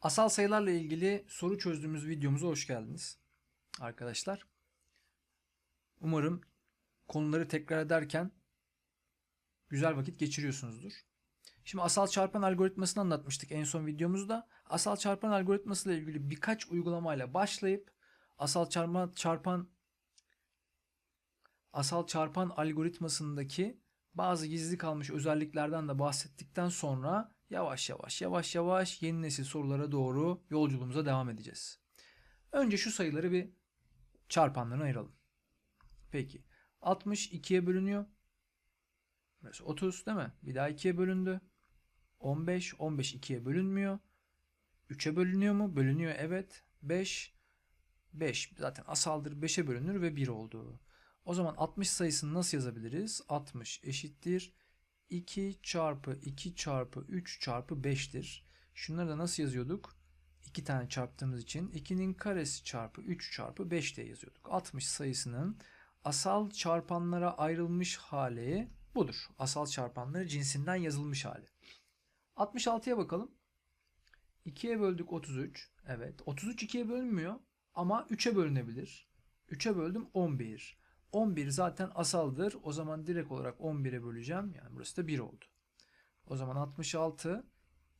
Asal sayılarla ilgili soru çözdüğümüz videomuza hoş geldiniz. Arkadaşlar. Umarım konuları tekrar ederken güzel vakit geçiriyorsunuzdur. Şimdi asal çarpan algoritmasını anlatmıştık en son videomuzda. Asal çarpan algoritması ile ilgili birkaç uygulamayla başlayıp asal çarpan çarpan asal çarpan algoritmasındaki bazı gizli kalmış özelliklerden de bahsettikten sonra yavaş yavaş yavaş yavaş yeni nesil sorulara doğru yolculuğumuza devam edeceğiz. Önce şu sayıları bir çarpanlarına ayıralım. Peki 60 2'ye bölünüyor. Burası 30 değil mi? Bir daha 2'ye bölündü. 15 15 2'ye bölünmüyor. 3'e bölünüyor mu? Bölünüyor evet. 5 5 zaten asaldır 5'e bölünür ve 1 oldu. O zaman 60 sayısını nasıl yazabiliriz? 60 eşittir 2 çarpı 2 çarpı 3 çarpı 5'tir. Şunları da nasıl yazıyorduk? 2 tane çarptığımız için 2'nin karesi çarpı 3 çarpı 5 diye yazıyorduk. 60 sayısının asal çarpanlara ayrılmış hali budur. Asal çarpanları cinsinden yazılmış hali. 66'ya bakalım. 2'ye böldük 33. Evet. 33 2'ye bölünmüyor ama 3'e bölünebilir. 3'e böldüm 11. 11 zaten asaldır. O zaman direkt olarak 11'e böleceğim. Yani burası da 1 oldu. O zaman 66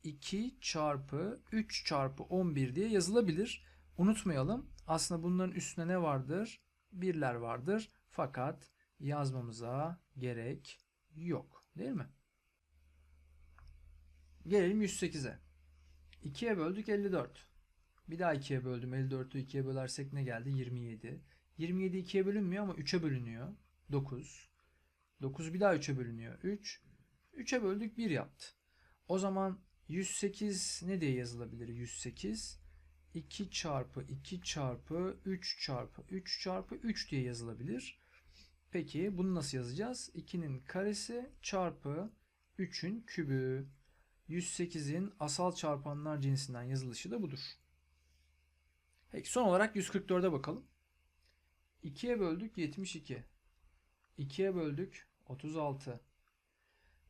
2 çarpı 3 çarpı 11 diye yazılabilir. Unutmayalım. Aslında bunların üstüne ne vardır? Birler vardır. Fakat yazmamıza gerek yok. Değil mi? Gelelim 108'e. 2'ye böldük 54. Bir daha 2'ye böldüm. 54'ü 2'ye bölersek ne geldi? 27. 27 2'ye bölünmüyor ama 3'e bölünüyor. 9. 9 bir daha 3'e bölünüyor. 3. 3'e böldük 1 yaptı. O zaman 108 ne diye yazılabilir? 108 2 çarpı 2 çarpı 3 çarpı 3 çarpı 3 diye yazılabilir. Peki bunu nasıl yazacağız? 2'nin karesi çarpı 3'ün kübü. 108'in asal çarpanlar cinsinden yazılışı da budur. Peki son olarak 144'e bakalım. 2'ye böldük 72. 2'ye böldük 36.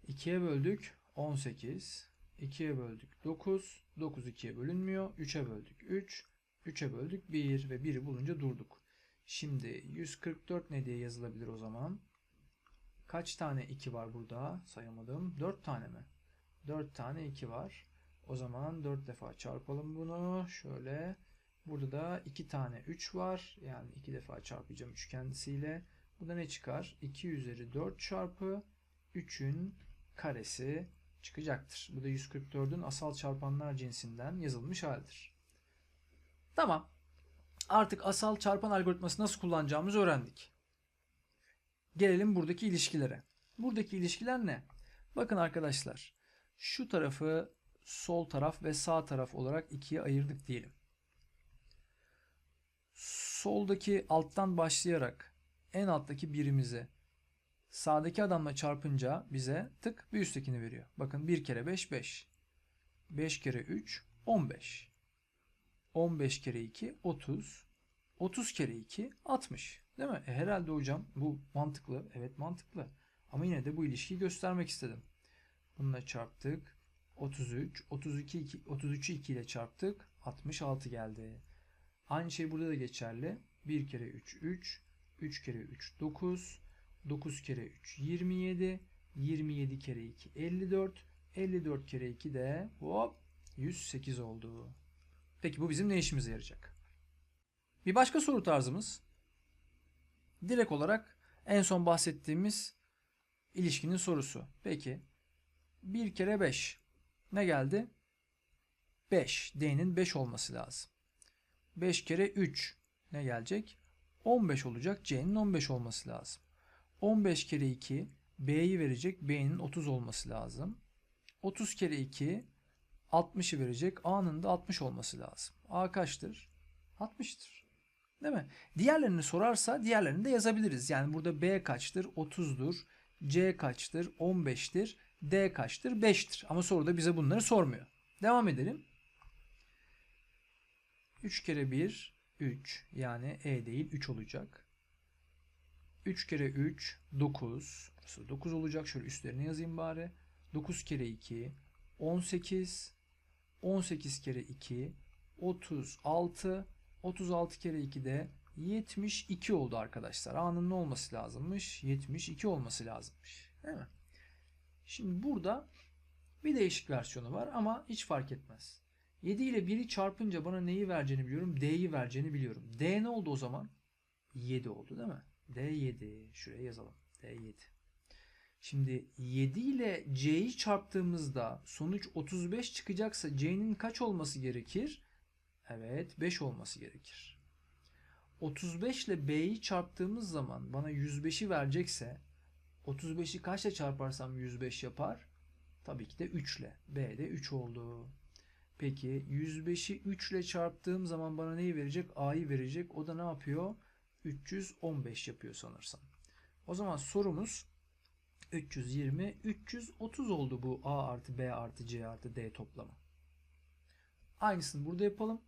2'ye böldük 18. 2'ye böldük 9. 9 2'ye bölünmüyor. 3'e böldük 3. 3'e böldük 1 ve 1'i bulunca durduk. Şimdi 144 ne diye yazılabilir o zaman? Kaç tane 2 var burada? Sayamadım. 4 tane mi? 4 tane 2 var. O zaman 4 defa çarpalım bunu. Şöyle. Burada da 2 tane 3 var. Yani 2 defa çarpacağım 3 kendisiyle. Bu da ne çıkar? 2 üzeri 4 çarpı 3'ün karesi çıkacaktır. Bu da 144'ün asal çarpanlar cinsinden yazılmış halidir. Tamam. Artık asal çarpan algoritması nasıl kullanacağımızı öğrendik. Gelelim buradaki ilişkilere. Buradaki ilişkiler ne? Bakın arkadaşlar. Şu tarafı sol taraf ve sağ taraf olarak ikiye ayırdık diyelim. Soldaki alttan başlayarak en alttaki birimizi sağdaki adamla çarpınca bize tık bir üsttekini veriyor. Bakın 1 kere 5 5. 5 kere 3 15. 15 kere 2 30. 30 kere 2 60. Değil mi? E herhalde hocam bu mantıklı. Evet mantıklı. Ama yine de bu ilişkiyi göstermek istedim. Bununla çarptık. 33, 32, 2, 33'ü 2 ile çarptık. 66 geldi. Aynı şey burada da geçerli. 1 kere 3, 3. 3 kere 3, 9. 9 kere 3, 27. 27 kere 2, 54. 54 kere 2 de hop 108 oldu. Peki bu bizim ne işimize yarayacak? Bir başka soru tarzımız direkt olarak en son bahsettiğimiz ilişkinin sorusu. Peki 1 kere 5 ne geldi? 5. D'nin 5 olması lazım. 5 kere 3 ne gelecek? 15 olacak. C'nin 15 olması lazım. 15 kere 2 B'yi verecek. B'nin 30 olması lazım. 30 kere 2 60'ı verecek. A'nın da 60 olması lazım. A kaçtır? 60'tır. Değil mi? Diğerlerini sorarsa diğerlerini de yazabiliriz. Yani burada B kaçtır? 30'dur. C kaçtır? 15'tir. D kaçtır? 5'tir. Ama soruda bize bunları sormuyor. Devam edelim. 3 kere 1 3 yani E değil 3 olacak. 3 kere 3 9. Burası 9 olacak. Şöyle üstlerine yazayım bari. 9 kere 2 18. 18 kere 2 36 36 kere 2 de 72 oldu arkadaşlar. A'nın ne olması lazımmış? 72 olması lazımmış. Değil mi? Şimdi burada bir değişik versiyonu var ama hiç fark etmez. 7 ile 1'i çarpınca bana neyi vereceğini biliyorum. D'yi vereceğini biliyorum. D ne oldu o zaman? 7 oldu değil mi? D7. Şuraya yazalım. D7. Şimdi 7 ile C'yi çarptığımızda sonuç 35 çıkacaksa C'nin kaç olması gerekir? Evet 5 olması gerekir. 35 ile B'yi çarptığımız zaman bana 105'i verecekse 35'i kaçla çarparsam 105 yapar? Tabii ki de 3 ile. B de 3 oldu. Peki 105'i 3 ile çarptığım zaman bana neyi verecek? A'yı verecek. O da ne yapıyor? 315 yapıyor sanırsam. O zaman sorumuz 320, 330 oldu bu A artı B artı C artı D toplamı. Aynısını burada yapalım.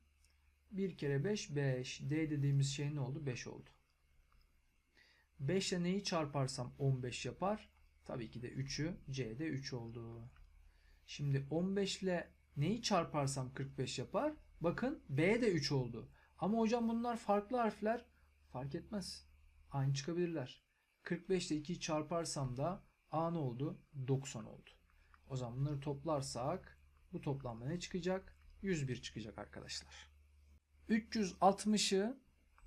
1 kere 5, 5. D dediğimiz şey ne oldu? 5 oldu. 5 ile neyi çarparsam 15 yapar? Tabii ki de 3'ü. C de 3 oldu. Şimdi 15 ile neyi çarparsam 45 yapar? Bakın B de 3 oldu. Ama hocam bunlar farklı harfler. Fark etmez. Aynı çıkabilirler. 45 ile 2'yi çarparsam da A ne oldu? 90 oldu. O zaman bunları toplarsak bu toplamda ne çıkacak? 101 çıkacak arkadaşlar. 360'ı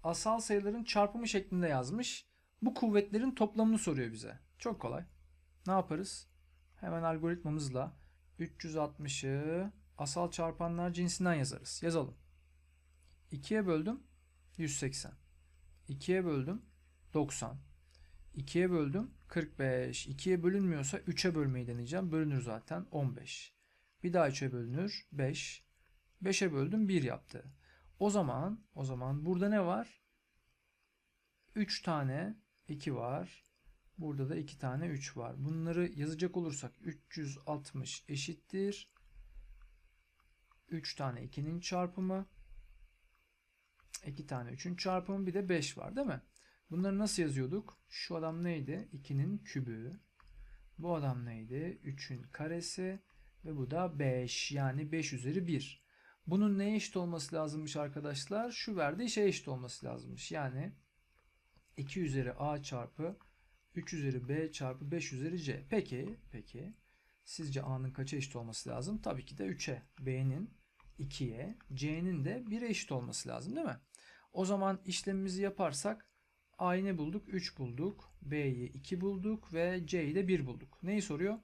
asal sayıların çarpımı şeklinde yazmış. Bu kuvvetlerin toplamını soruyor bize. Çok kolay. Ne yaparız? Hemen algoritmamızla 360'ı asal çarpanlar cinsinden yazarız. Yazalım. 2'ye böldüm 180. 2'ye böldüm 90. 2'ye böldüm 45. 2'ye bölünmüyorsa 3'e bölmeyi deneyeceğim. Bölünür zaten 15. Bir daha 3'e bölünür 5. 5'e böldüm 1 yaptı. O zaman o zaman burada ne var? 3 tane 2 var. Burada da 2 tane 3 var. Bunları yazacak olursak 360 eşittir. 3 tane 2'nin çarpımı. 2 tane 3'ün çarpımı bir de 5 var değil mi? Bunları nasıl yazıyorduk? Şu adam neydi? 2'nin kübü. Bu adam neydi? 3'ün karesi. Ve bu da 5. Yani 5 üzeri 1. Bunun neye eşit olması lazımmış arkadaşlar? Şu verdiği şeye eşit olması lazımmış. Yani 2 üzeri a çarpı 3 üzeri b çarpı 5 üzeri c. Peki, peki. Sizce a'nın kaça eşit olması lazım? Tabii ki de 3'e. b'nin 2'ye, c'nin de 1'e eşit olması lazım değil mi? O zaman işlemimizi yaparsak a'yı ne bulduk? 3 bulduk. b'yi 2 bulduk ve c'yi de 1 bulduk. Neyi soruyor?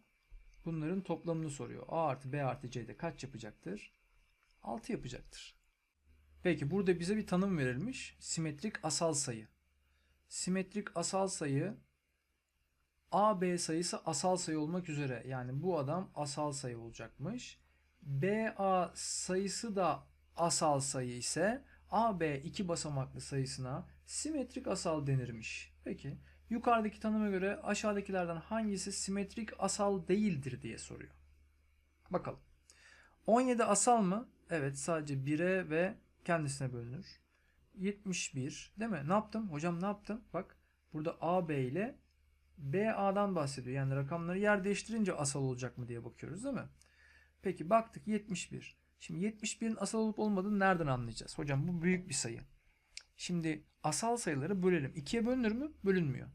Bunların toplamını soruyor. a artı b artı c'de kaç yapacaktır? 6 yapacaktır. Peki burada bize bir tanım verilmiş. Simetrik asal sayı. Simetrik asal sayı A, B sayısı asal sayı olmak üzere. Yani bu adam asal sayı olacakmış. B, A sayısı da asal sayı ise A, B iki basamaklı sayısına simetrik asal denirmiş. Peki yukarıdaki tanıma göre aşağıdakilerden hangisi simetrik asal değildir diye soruyor. Bakalım. 17 asal mı? Evet sadece 1'e ve kendisine bölünür. 71 değil mi? Ne yaptım? Hocam ne yaptım? Bak burada AB ile BA'dan bahsediyor. Yani rakamları yer değiştirince asal olacak mı diye bakıyoruz değil mi? Peki baktık 71. Şimdi 71'in asal olup olmadığını nereden anlayacağız? Hocam bu büyük bir sayı. Şimdi asal sayıları bölelim. 2'ye bölünür mü? Bölünmüyor.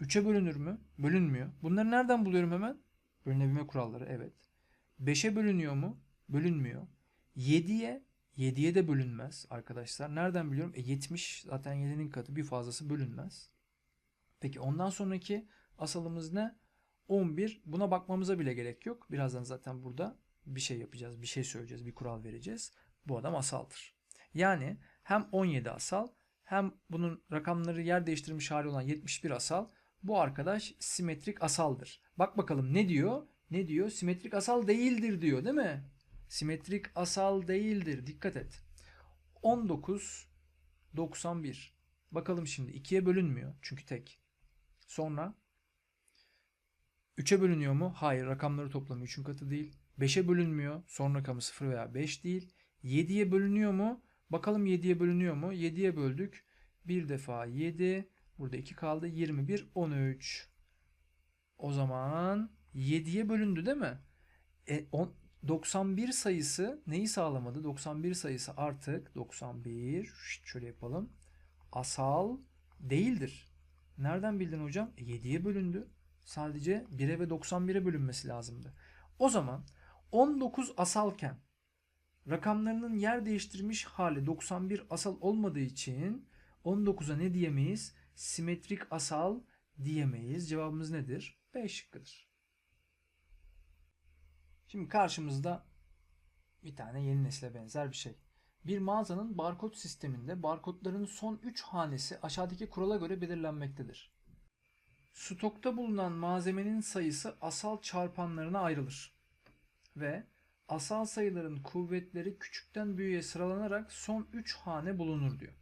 3'e bölünür mü? Bölünmüyor. Bunları nereden buluyorum hemen? Bölünebilme kuralları evet. 5'e bölünüyor mu? Bölünmüyor. 7'ye 7'ye de bölünmez arkadaşlar. Nereden biliyorum? E 70 zaten 7'nin katı bir fazlası bölünmez. Peki ondan sonraki asalımız ne? 11. Buna bakmamıza bile gerek yok. Birazdan zaten burada bir şey yapacağız, bir şey söyleyeceğiz, bir kural vereceğiz. Bu adam asaldır. Yani hem 17 asal hem bunun rakamları yer değiştirmiş hali olan 71 asal. Bu arkadaş simetrik asaldır. Bak bakalım ne diyor? Ne diyor? Simetrik asal değildir diyor değil mi? Simetrik asal değildir. Dikkat et. 19 91. Bakalım şimdi 2'ye bölünmüyor çünkü tek. Sonra 3'e bölünüyor mu? Hayır. Rakamları toplamı 3'ün katı değil. 5'e bölünmüyor. Son rakamı 0 veya 5 değil. 7'ye bölünüyor mu? Bakalım 7'ye bölünüyor mu? 7'ye böldük. Bir defa 7. Burada 2 kaldı. 21, 13. O zaman 7'ye bölündü değil mi? E, on, 91 sayısı neyi sağlamadı? 91 sayısı artık 91 şşt, şöyle yapalım. Asal değildir. Nereden bildin hocam? E, 7'ye bölündü. Sadece 1'e ve 91'e bölünmesi lazımdı. O zaman 19 asalken rakamlarının yer değiştirmiş hali 91 asal olmadığı için 19'a ne diyemeyiz? Simetrik asal diyemeyiz. Cevabımız nedir? B şıkkıdır. Şimdi karşımızda bir tane yeni nesile benzer bir şey. Bir mağazanın barkod sisteminde barkodların son 3 hanesi aşağıdaki kurala göre belirlenmektedir. Stokta bulunan malzemenin sayısı asal çarpanlarına ayrılır. Ve asal sayıların kuvvetleri küçükten büyüğe sıralanarak son 3 hane bulunur diyor.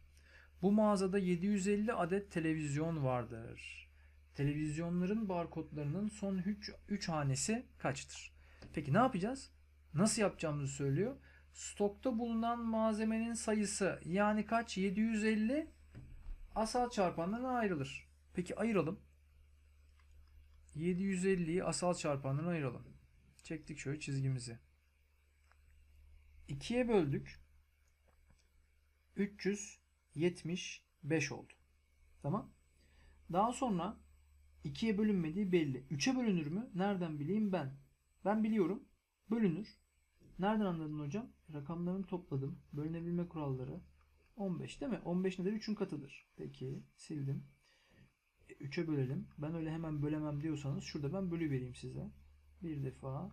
Bu mağazada 750 adet televizyon vardır. Televizyonların barkodlarının son 3, 3 hanesi kaçtır? Peki ne yapacağız? Nasıl yapacağımızı söylüyor. Stokta bulunan malzemenin sayısı yani kaç? 750 asal çarpanlarına ayrılır. Peki ayıralım. 750'yi asal çarpanlarına ayıralım. Çektik şöyle çizgimizi. 2'ye böldük. 375 oldu. Tamam. Daha sonra 2'ye bölünmediği belli. 3'e bölünür mü? Nereden bileyim ben? Ben biliyorum. Bölünür. Nereden anladın hocam? Rakamlarını topladım. Bölünebilme kuralları. 15 değil mi? 15 nedir? 3'ün katıdır. Peki sildim. 3'e bölelim. Ben öyle hemen bölemem diyorsanız şurada ben bölü vereyim size. Bir defa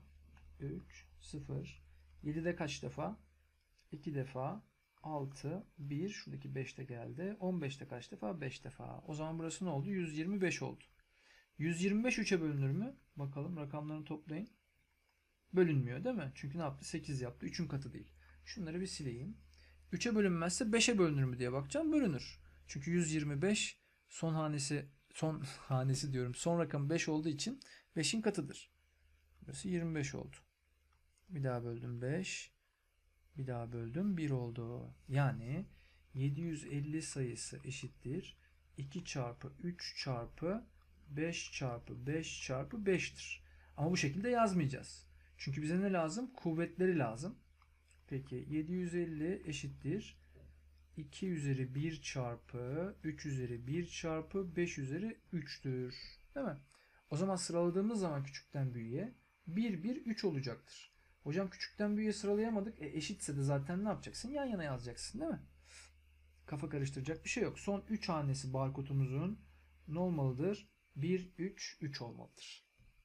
3, 0. 7'de kaç defa? 2 defa 6, 1. Şuradaki 5 de geldi. 15'te kaç defa? 5 defa. O zaman burası ne oldu? 125 oldu. 125 3'e bölünür mü? Bakalım rakamlarını toplayın. Bölünmüyor değil mi? Çünkü ne yaptı? 8 yaptı. 3'ün katı değil. Şunları bir sileyim. 3'e bölünmezse 5'e bölünür mü diye bakacağım. Bölünür. Çünkü 125 son hanesi son hanesi diyorum. Son rakam 5 olduğu için 5'in katıdır. Burası 25 oldu. Bir daha böldüm 5. Bir daha böldüm 1 oldu. Yani 750 sayısı eşittir. 2 çarpı 3 çarpı 5 çarpı 5 çarpı 5'tir. Ama bu şekilde yazmayacağız. Çünkü bize ne lazım? Kuvvetleri lazım. Peki 750 eşittir. 2 üzeri 1 çarpı 3 üzeri 1 çarpı 5 üzeri 3'tür. Değil mi? O zaman sıraladığımız zaman küçükten büyüğe 1 1 3 olacaktır. Hocam küçükten büyüğe sıralayamadık. E eşitse de zaten ne yapacaksın? Yan yana yazacaksın değil mi? Kafa karıştıracak bir şey yok. Son 3 hanesi barkodumuzun ne olmalıdır? 1 3 3 olmalıdır.